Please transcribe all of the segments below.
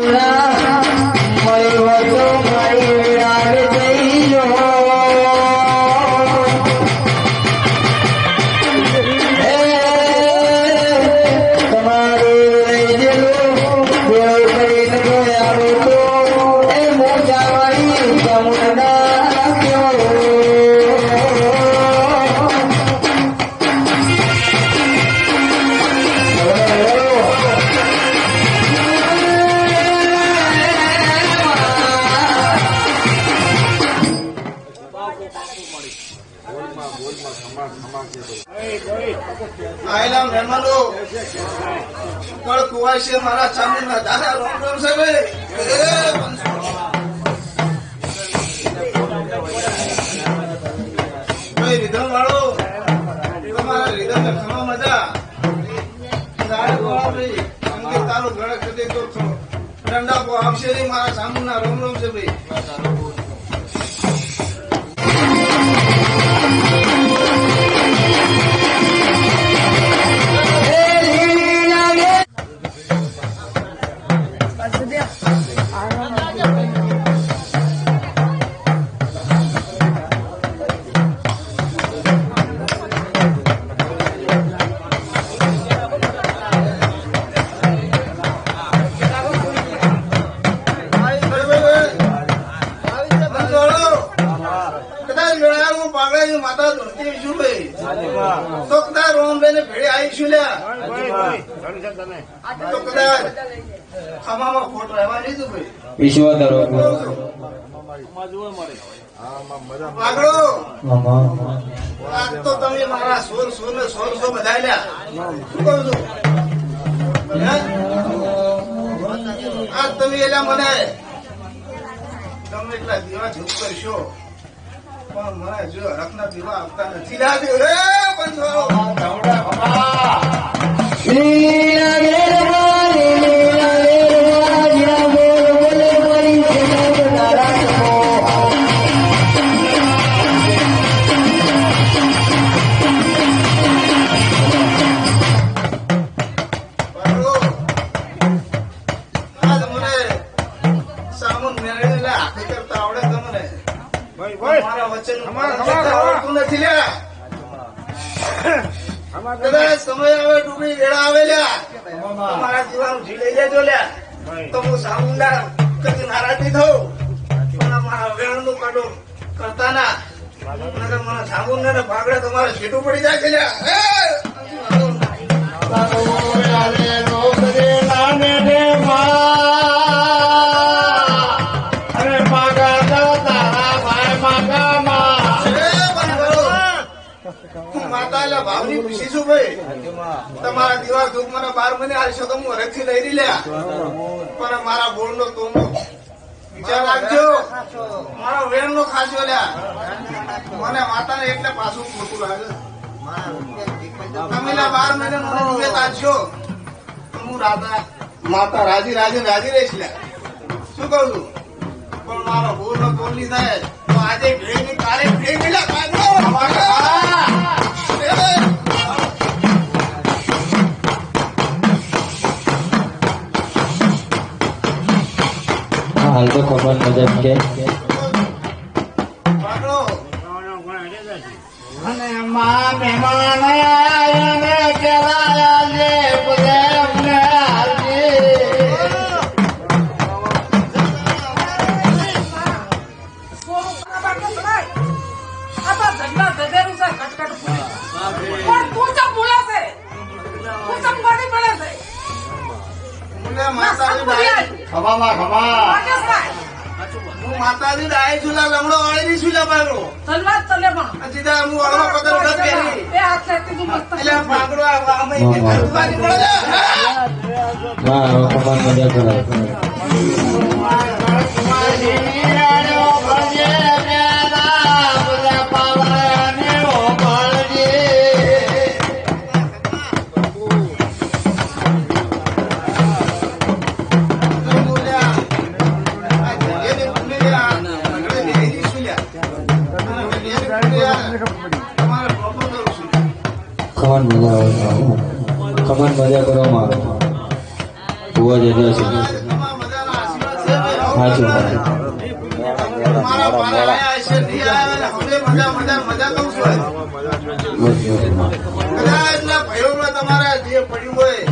Yeah. આયેલા મહેમાનો કળ કુવાય છે મારા ચામુંડા દાદા? રોમ રોમ ભાઈ રીધમ વાળો તમારા રીધમ ને રે મારા ચામુંડા રોમ રોમ છે ભાઈ, પાગડાની માતા ધોતી છું ભાઈ તો કદાચ ને ભેળે આવીશું લ્યા. તો ખમામાં ખોટ રહેવા નહીં તું ભાઈ તો તમે મારા સોર સોર ને સોર સો બધા લ્યા. શું કહું છું? આજ તમે એલા મને. તમે એટલા દીવા ધૂપ કરશો. પણ મને જો હરખના દીવા આવતા નથી. લાગ્યો રે બંધો! કદાચ સમય આવે ડૂબી વેળા આવેલા તમારા જીવાનું જી લઈ લેજો લ્યા. તો હું સામુંડા કદી નારાજ નહીં થવું પણ મારા મારા વેણનું કાઢો કરતા ના મને સામુંડા ને ભાગડે તમારે છેટું પડી જાય છે લ્યા. એટલે ભાવની ભાઈ તમારા દીવા દુઃખ મને બાર મહિને હાલશો તો હું હરેકથી લઈ રહી લ્યા પણ મારા બોલ નો તો વિચાર રાખજો. મારો વેણ નો ખાજો લ્યા. મને માતાને એટલે પાછું ખોટું લાગે. રાધા, માતા રાજી રાજી રાજી રહીશ લ્યા. શું કહું છું? પણ મારો બોલ નો તોલ નહીં થાય. તો આજે ભેગી કાલે ભેગી લ્યા! હાલ તો ખબર મજા કે. મહેમાન ખભામાં ખભા. હું માતાજી ડાય છું લમડો વાળી છું લા પાગડો. આ સીધા હું અડવા પકડ ઉડત પહેરી. એટલે આ પાગડો આ આમે કે ધરતી પડે લે. હા હવે ખબર મદદ કરે આવે મજા કરો મારો. બહુ જ છે તમારા તમારા તમારા જે પડ્યું હોય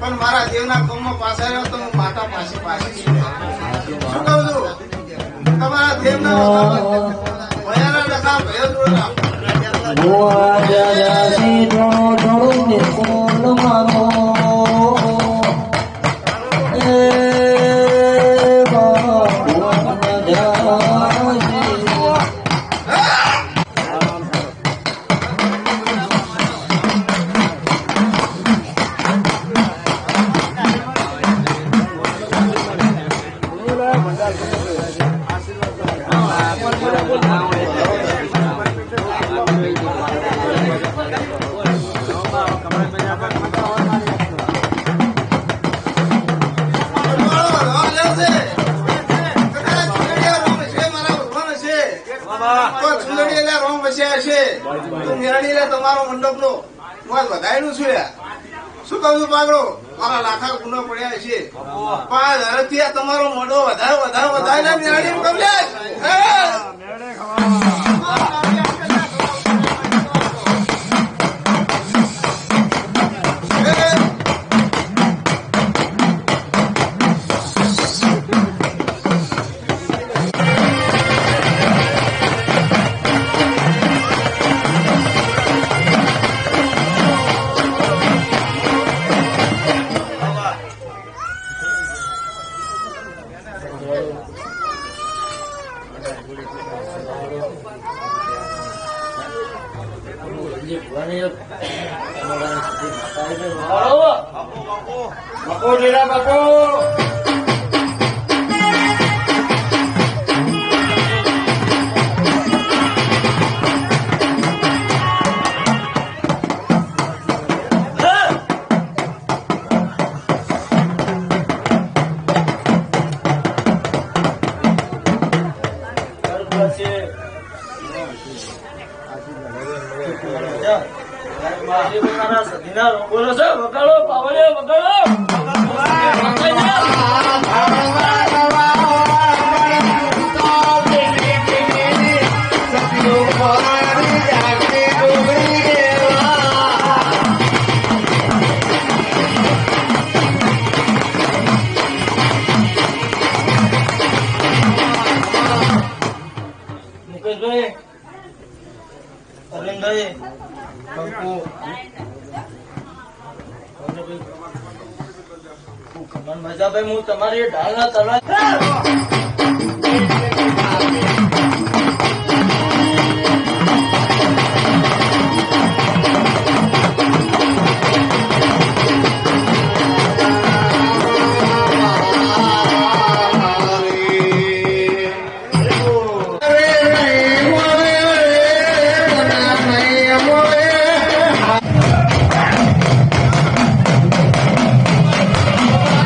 પણ મારા દેવના કોમમાં પાછા તો હું માતા પાસે પાછી છું. શું કહું છું તમારા દેવના ભયાના ડખા ભયો વસ્યા હશે. મેરડી એટલે તમારો મંડપનો હું આજ વધારેલું છું. શું કહું છું પાગડો મારા લાખા ગુનો પડ્યા છે પણ હરથી તમારો મોઢો વધારે વધારે વધારે મેરડી કમલેશ બાપુ બાપુ બાપુ બોલો 走，不干了，爸爸的不干了。કમન મજાભાઈ હું તમારી ઢાલના તલવાર